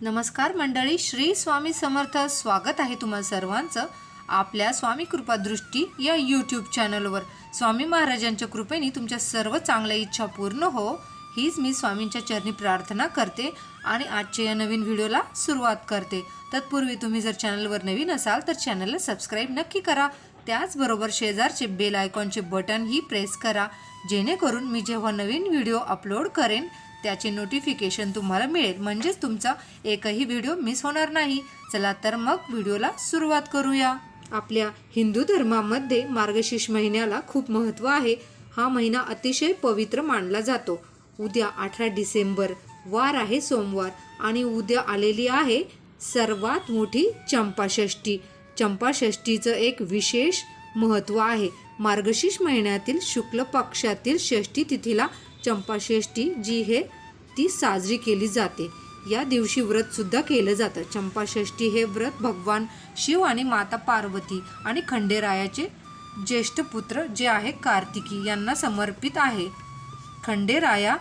नमस्कार मंडळी श्री स्वामी समर्थ स्वागत आहे तुम्हा सर्वांचं आपल्या स्वामी कृपादृष्टी या यूट्यूब चॅनलवर स्वामी महाराजांच्या कृपेने तुमच्या सर्व चांगल्या इच्छा पूर्ण हो हीच मी स्वामींच्या चरणी प्रार्थना करते आणि आजच्या या नवीन व्हिडिओला सुरुवात करते. तत्पूर्वी तुम्ही जर चॅनलवर नवीन असाल तर चॅनलला सबस्क्राईब नक्की करा. त्याचबरोबर शेजारचे बेल आयकॉनचे बटनही प्रेस करा जेणेकरून मी जेव्हा नवीन व्हिडिओ अपलोड करेन त्याचे नोटिफिकेशन तुम्हाला मिळेल. म्हणजेच तुमचा एकही व्हिडिओ मिस होणार नाही. चला तर मग व्हिडिओला सुरुवात करूया. आपल्या हिंदू धर्मामध्ये मार्गशीर्ष महिन्याला खूप महत्त्व आहे. हा महिना अतिशय पवित्र मानला जातो. उद्या अठरा डिसेंबर वार आहे सोमवार आणि उद्या आलेली आहे सर्वात मोठी चंपाषष्ठी. चंपाषष्ठीचं एक विशेष महत्त्व आहे. मार्गशीर्ष महिन्यातील शुक्ल पक्षातील षष्ठी तिथीला चंपाषष्ठी जी हे ती साजरी केली जाते. या दिवशी व्रत सुद्धा केलं जातं. चंपाषष्ठी हे व्रत भगवान शिव आणि माता पार्वती आणि खंडेरायाचे ज्येष्ठ पुत्र जे आहे कार्तिकी यांना समर्पित आहे. खंडेराया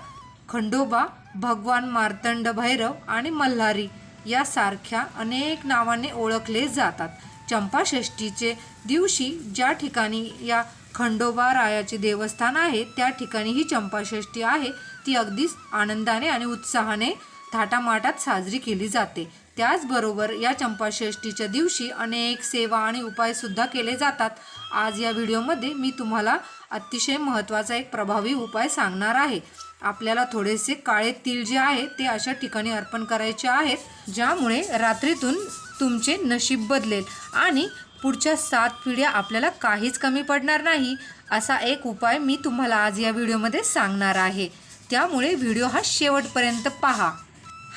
खंडोबा भगवान मार्तंड भैरव आणि मल्हारी यासारख्या अनेक नावाने ओळखले जातात. चंपाषष्ठीचे दिवशी ज्या ठिकाणी या खंडोबा रायाचे देवस्थान आहे त्या ठिकाणी ही चंपाषष्ठी आहे. ती अगदीच आनंदाने आणि उत्साहाने थाटामाटात साजरी केली जाते. त्याचबरोबर या चंपाषष्ठीच्या दिवशी अनेक सेवा आणि उपायसुद्धा केले जातात. आज या व्हिडिओमध्ये मी तुम्हाला अतिशय महत्त्वाचा एक प्रभावी उपाय सांगणार आहे. आपल्याला थोडेसे काळे तीळ जे आहे ते अशा ठिकाणी अर्पण करायचे आहेत ज्यामुळे रात्रीतून तुमचे नशीब बदलेल आणि पुढच्या सात पिढ्या आपल्याला काहीच कमी पडणार नाही असा एक उपाय मी तुम्हाला आज या व्हिडिओमध्ये सांगणार आहे. त्यामुळे व्हिडिओ हा शेवटपर्यंत पहा.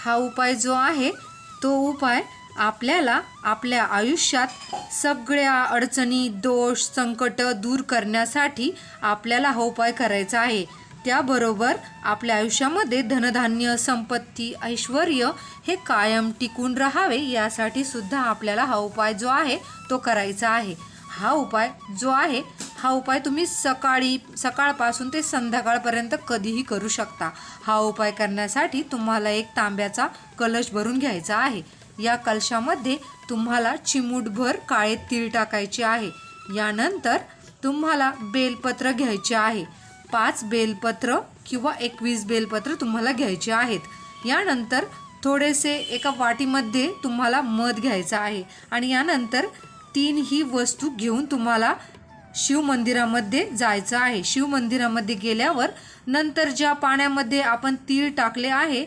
हा उपाय जो आहे तो उपाय आपल्याला आपल्या आयुष्यात सगळ्या अडचणी दोष संकट दूर करण्यासाठी आपल्याला हा उपाय करायचा आहे. त्याबरोबर आपल्या आयुष्यामध्ये धनधान्य संपत्ती ऐश्वर हे कायम टिकून राहावे यासाठी सुद्धा आपल्याला हा उपाय जो आहे तो करायचा आहे. हा उपाय जो आहे हा उपाय तुम्ही सकाळी सकाळपासून ते संध्याकाळपर्यंत कधीही करू शकता. हा उपाय करण्यासाठी तुम्हाला एक तांब्याचा कलश भरून घ्यायचा आहे. या कलशामध्ये तुम्हाला चिमूटभर काळे तीळ टाकायचे आहे. यानंतर तुम्हाला बेलपत्र घ्यायचे आहे. पाच बेलपत्र किंवा एकवीस बेलपत्र तुम्हाला घ्यायचे आहेत. यानंतर थोडेसे एका वाटीमध्ये तुम्हाला मध घ्यायचं आहे. आणि यानंतर तीन ही वस्तू घेऊन तुम्हाला शिव मंदिरामध्ये जायचं आहे. शिव मंदिरामध्ये गेल्यावर नंतर ज्या पाण्यामध्ये आपण तीळ टाकले आहे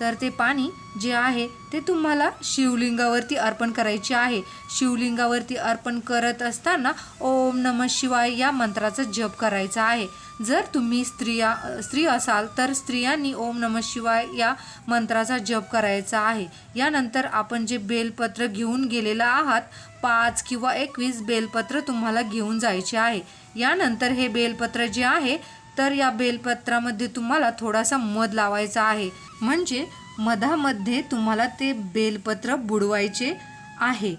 तर ते पाणी जे आहे ते तुम्हाला शिवलिंगावरती अर्पण करायचे आहे. शिवलिंगावरती अर्पण करत असताना ओम नम शिवाय या मंत्राचा जप करायचा आहे. जर तुम्ही स्त्रिया स्त्री असाल तर स्त्रियांनी ओम नम शिवाय या मंत्राचा जप करायचा आहे. यानंतर आपण जे बेलपत्र घेऊन गेलेलं आहात पाच किंवा एकवीस बेलपत्र तुम्हाला घेऊन जायचे आहे. यानंतर हे बेलपत्र जे आहे तर या बेलपत्रामध्ये तुम्हाला थोडासा मध लावायचा आहे. म्हणजे मधामध्ये तुम्हाला ते बेलपत्र बुडवायचे आहे.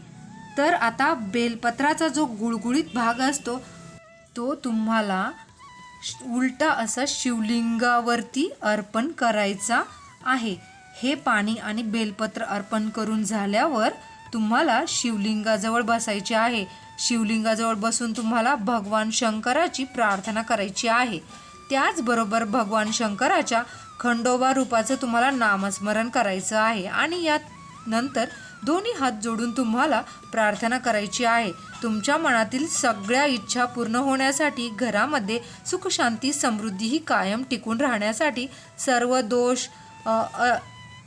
तर आता बेलपत्राचा जो गुळगुळीत भाग असतो तो तुम्हाला उलटा असा शिवलिंगावरती अर्पण करायचा आहे. हे पाणी आणि बेलपत्र अर्पण करून झाल्यावर तुम्हाला शिवलिंगाजवळ बसायचे आहे. शिवलिंगाजवळ बसून तुम्हाला भगवान शंकराची प्रार्थना करायची आहे. त्याचबरोबर भगवान शंकराच्या खंडोबा रूपाचं तुम्हाला नामस्मरण करायचं आहे. आणि यात नंतर दोन्ही हात जोडून तुम्हाला प्रार्थना करायची आहे. तुमच्या मनातील सगळ्या इच्छा पूर्ण होण्यासाठी घरामध्ये सुखशांती समृद्धी ही कायम टिकून राहण्यासाठी सर्व दोष अ,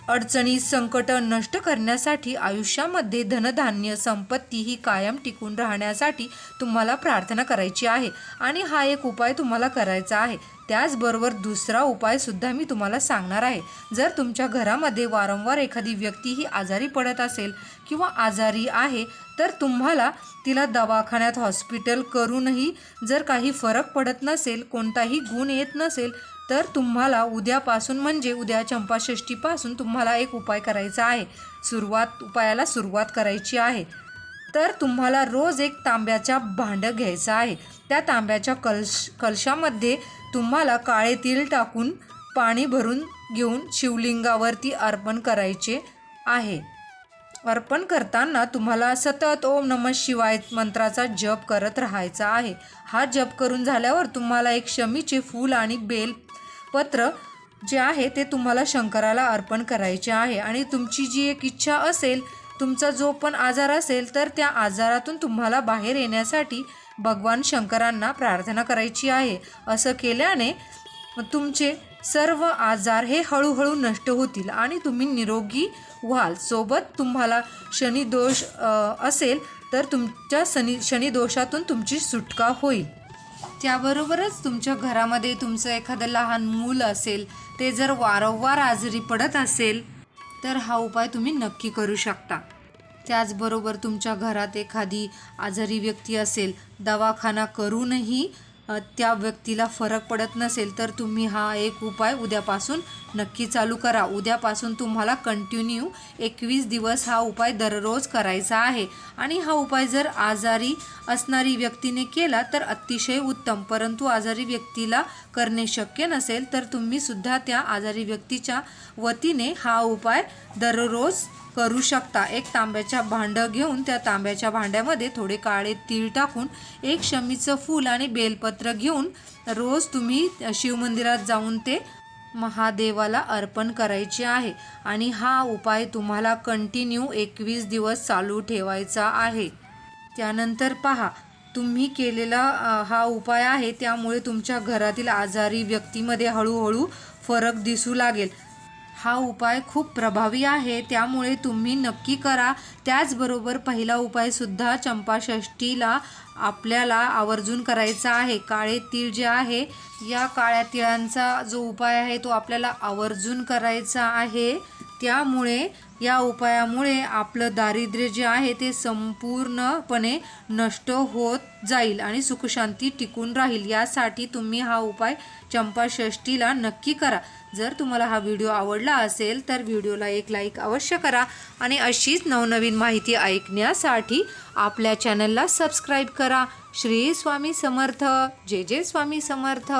अडचणी संकट नष्ट करण्यासाठी आयुष्यामध्ये धनधान्य संपत्ती ही कायम टिकून राहण्यासाठी तुम्हाला प्रार्थना करायची आहे. आणि हा एक उपाय तुम्हाला करायचा आहे. त्याचबरोबर दुसरा उपाय सुद्धा मी तुम्हाला सांगणार आहे. जर तुमच्या घरामध्ये वारंवार एखादी व्यक्ती ही आजारी पडत असेल किंवा आजारी आहे तर तुम्हाला तिला दवाखान्यात हॉस्पिटल करूनही जर काही फरक पडत नसेल कोणताही गुण येत नसेल तर तुम्हाला उद्यापासून म्हणजे उद्या चंपाषष्ठीपासून तुम्हाला एक उपाय करायचा आहे. सुरुवात उपायाला सुरुवात करायची आहे. तर तुम्हाला रोज एक तांब्याचा भांडं घ्यायचं आहे. त्या तांब्याच्या कलश कलशामध्ये तुम्हाला काळे तीळ टाकून पाणी भरून घेऊन शिवलिंगावरती अर्पण करायचे आहे. अर्पण करताना तुम्हाला सतत ओम नम शिवाय मंत्राचा जप करत राहायचा आहे. हा जप करून झाल्यावर तुम्हाला एक शमीचे फूल आणि बेल पत्र जे आहे ते तुम्हाला शंकराला अर्पण करायचे आहे. आणि तुमची जी एक इच्छा असेल तुमचा जो पण आजार असेल तर त्या आजारातून तुम्हाला बाहेर येण्यासाठी भगवान शंकरांना प्रार्थना करायची आहे. असं केल्याने तुमचे सर्व आजार हे हळूहळू नष्ट होतील आणि तुम्ही निरोगी व्हाल. सोबत तुम्हाला शनिदोष असेल तर तुमच्या शनी शनिदोषातून तुमची सुटका होईल. त्याबरोबरच तुमच्या घरामध्ये तुमचं एखादं लहान मूल असेल ते जर वारंवार आजारी पडत असेल तर हा उपाय तुम्ही नक्की करू शकता. त्याचबरोबर तुमच्या घरात एखादी आजारी व्यक्ती असेल दवाखाना करूनही त्या व्यक्तीला फरक पडत नसेल तर तुम्ही हा एक उपाय उद्यापासून नक्की चालू करा. उद्यापासून तुम्हाला कंटिन्यू एकवीस दिवस हा उपाय दररोज करायचा आहे. आणि हा उपाय जर आजारी असणारी व्यक्तीने केला तर अतिशय उत्तम. परंतु आजारी व्यक्तीला करणे शक्य नसेल तर तुम्ही सुद्धा त्या आजारी व्यक्तीच्या वतीने हा उपाय दररोज करू शकता. एक तांब्याच्या भांडं घेऊन त्या तांब्याच्या भांड्यामध्ये थोडे काळे तीळ टाकून एक शमीचं फूल आणि बेलपत्र घेऊन रोज तुम्ही शिवमंदिरात जाऊन ते महादेवाला अर्पण करायचे आहे. आणि हा उपाय तुम्हाला कंटिन्यू एकवीस दिवस चालू ठेवायचा आहे. त्यानंतर पहा तुम्ही केलेला हा उपाय आहे. त्यामुळे तुमच्या घरातील आजारी व्यक्तीमध्ये हळूहळू फरक दिसू लागेल. हा उपाय खूप प्रभावी आहे. त्यामुळे तुम्ही नक्की करा. त्याचबरोबर पहिला उपायसुद्धा चंपाषष्टीला आपल्याला आवर्जून करायचा आहे. काळे तीळ जे आहे या काळ्या तिळांचा जो उपाय आहे तो आपल्याला आवर्जून करायचा आहे. त्यामुळे या उपायामुळे आपलं दारिद्र्य जे आहे ते संपूर्णपणे नष्ट होत जाईल आणि सुखशांती टिकून राहील. यासाठी तुम्ही हा उपाय चंपाषष्टीला नक्की करा. जर तुम्हाला हा व्हिडिओ आवडला असेल तर व्हिडिओला एक लाईक अवश्य करा आणि अशीच नवनवीन माहिती ऐकण्यासाठी आपल्या चॅनलला सबस्क्राईब करा. श्री स्वामी समर्थ. जय जय स्वामी समर्थ.